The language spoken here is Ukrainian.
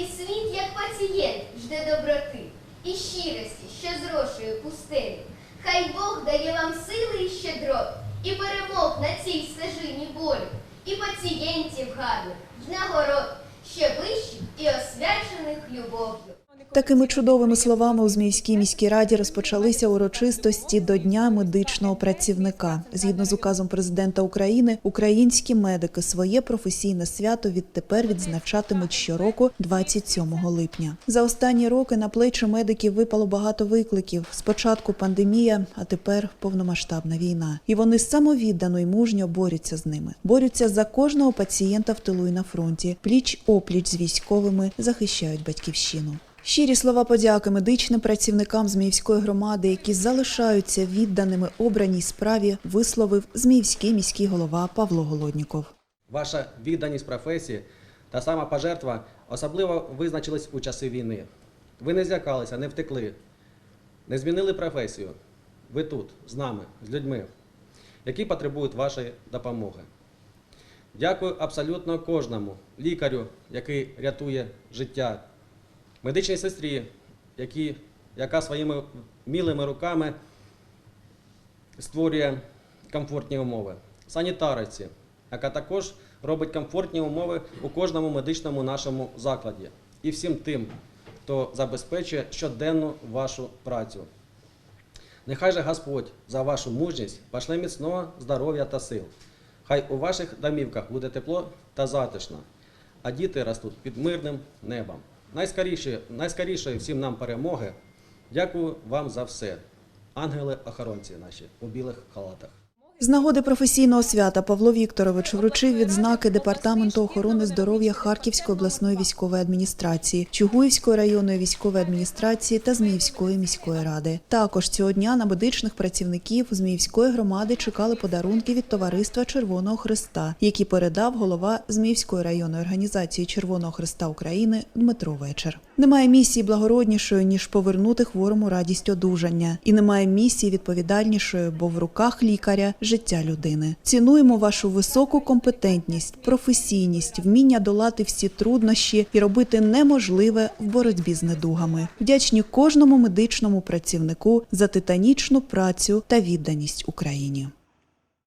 І світ, як пацієнт, жде доброти і щирості, що зрошує пустелю. Хай Бог дає вам сили і щедрот, і перемог на цій стежині болю, і пацієнтів гарних, і нагород, ще вищих і освячених любов'ю. Такими чудовими словами у Зміївській міській раді розпочалися урочистості до Дня медичного працівника. Згідно з указом президента України, українські медики своє професійне свято відтепер відзначатимуть щороку 27 липня. За останні роки на плечі медиків випало багато викликів. Спочатку пандемія, а тепер повномасштабна війна. І вони самовіддано й мужньо борються з ними. Борються за кожного пацієнта в тилу і на фронті. Пліч опліч з військовими захищають батьківщину. Щирі слова подяки медичним працівникам Зміївської громади, які залишаються відданими обраній справі, висловив Зміївський міський голова Павло Голодніков. Ваша відданість професії та самопожертва особливо визначились у часи війни. Ви не злякалися, не втекли, не змінили професію. Ви тут, з нами, з людьми, які потребують вашої допомоги. Дякую абсолютно кожному лікарю, який рятує життя, медичній сестрі, які, яка своїми мілими руками створює комфортні умови. Санітариці, яка також робить комфортні умови у кожному медичному нашому закладі. І всім тим, хто забезпечує щоденну вашу працю. Нехай же Господь за вашу мужність пошле міцного здоров'я та сил. Хай у ваших домівках буде тепло та затишно, а діти ростуть під мирним небом. Найскоріше, найскоріше всім нам перемоги. Дякую вам за все. Ангели-охоронці наші у білих халатах. З нагоди професійного свята Павло Вікторович вручив відзнаки департаменту охорони здоров'я Харківської обласної військової адміністрації, Чугуївської районної військової адміністрації та Зміївської міської ради. Також цього дня на медичних працівників Зміївської громади чекали подарунки від товариства Червоного Христа, які передав голова Зміївської районної організації Червоного Христа України Дмитро Вечер. Немає місії благороднішої ніж повернути хворому радість одужання, і немає місії відповідальнішої, бо в руках лікаря життя людини. Цінуємо вашу високу компетентність, професійність, вміння долати всі труднощі і робити неможливе в боротьбі з недугами. Вдячні кожному медичному працівнику за титанічну працю та відданість Україні.